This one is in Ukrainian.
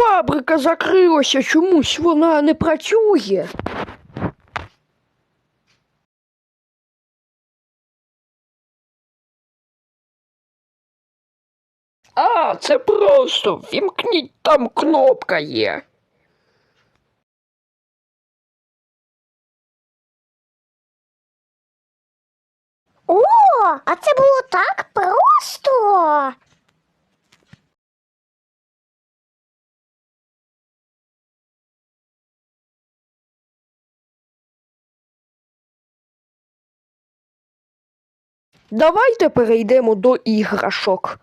фабрика закрилася, чомусь вона не працює. А, це просто вімкніть там кнопка є. О, а це було так Давайте перейдемо до іграшок.